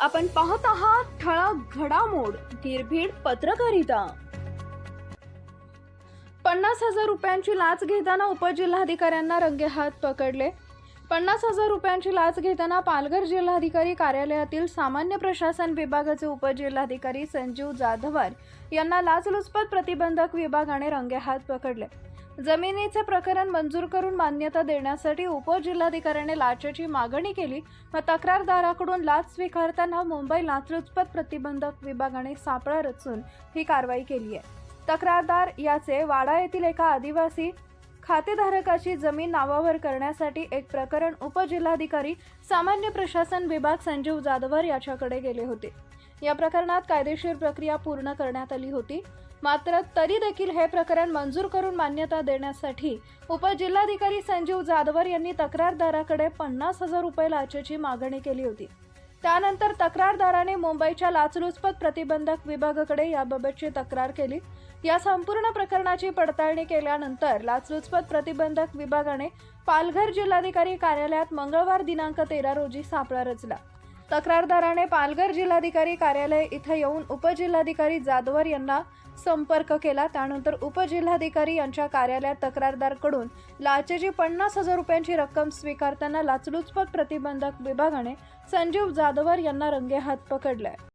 आपण पाहत आहात ठळक घडामोड निर्भीड पत्रकारिता. पन्नास हजार रुपयांची लाच घेताना उपजिल्हाधिकाऱ्यांना रंगेहात पकडले. पन्नास हजार रुपयांची लाच घेताना पालघर जिल्हाधिकारी कार्यालयातील सामान्य प्रशासन विभागाचे उपजिल्हाधिकारी संजीव जाधवर यांना लाचलुचपत प्रतिबंधक विभागाने रंगेहात पकडले. जमिनीचे प्रकरण मंजूर करून मान्यता देण्यासाठी उपजिल्हाधिकाऱ्याने लाचेची मागणी केली. व तक्रारदाराकडून लाच स्वीकारताना मुंबई लाचलुचपत प्रतिबंधक विभागाने सापळा रचून ही कारवाई केली आहे. तक्रारदार याचे वाडा येथील एका आदिवासी खातेधारकाची जमीन नावावर करण्यासाठी एक प्रकरण उपजिल्हाधिकारी सामान्य प्रशासन विभाग संजीव जाधवर याच्याकडे गेले होते. या प्रकरणात कायदेशीर प्रक्रिया पूर्ण करण्यात आली होती. मात्र तरी देखील हे प्रकरण मंजूर करून मान्यता देण्यासाठी उपजिल्हाधिकारी संजीव जाधवर यांनी तक्रारदाराकडे पन्नास हजार रुपये लाचेची मागणी केली होती. त्यानंतर तक्रारदाराने मुंबईच्या लाचलुचपत प्रतिबंधक विभागाकडे याबाबतची तक्रार केली. या संपूर्ण प्रकरणाची पडताळणी केल्यानंतर लाचलुचपत प्रतिबंधक विभागाने पालघर जिल्हाधिकारी कार्यालयात मंगळवार दिनांक तेरा रोजी सापळा रचला. तक्रारदाराने पालघर जिल्हाधिकारी कार्यालय इथं येऊन उपजिल्हाधिकारी जाधवर यांना संपर्क केला. त्यानंतर उपजिल्हाधिकारी यांच्या कार्यालयात तक्रारदारकडून लाचेची पन्नास हजार रुपयांची रक्कम स्वीकारताना लाचलुचपत प्रतिबंधक विभागाने संजीव जाधवर यांना रंगेहात पकडलाय.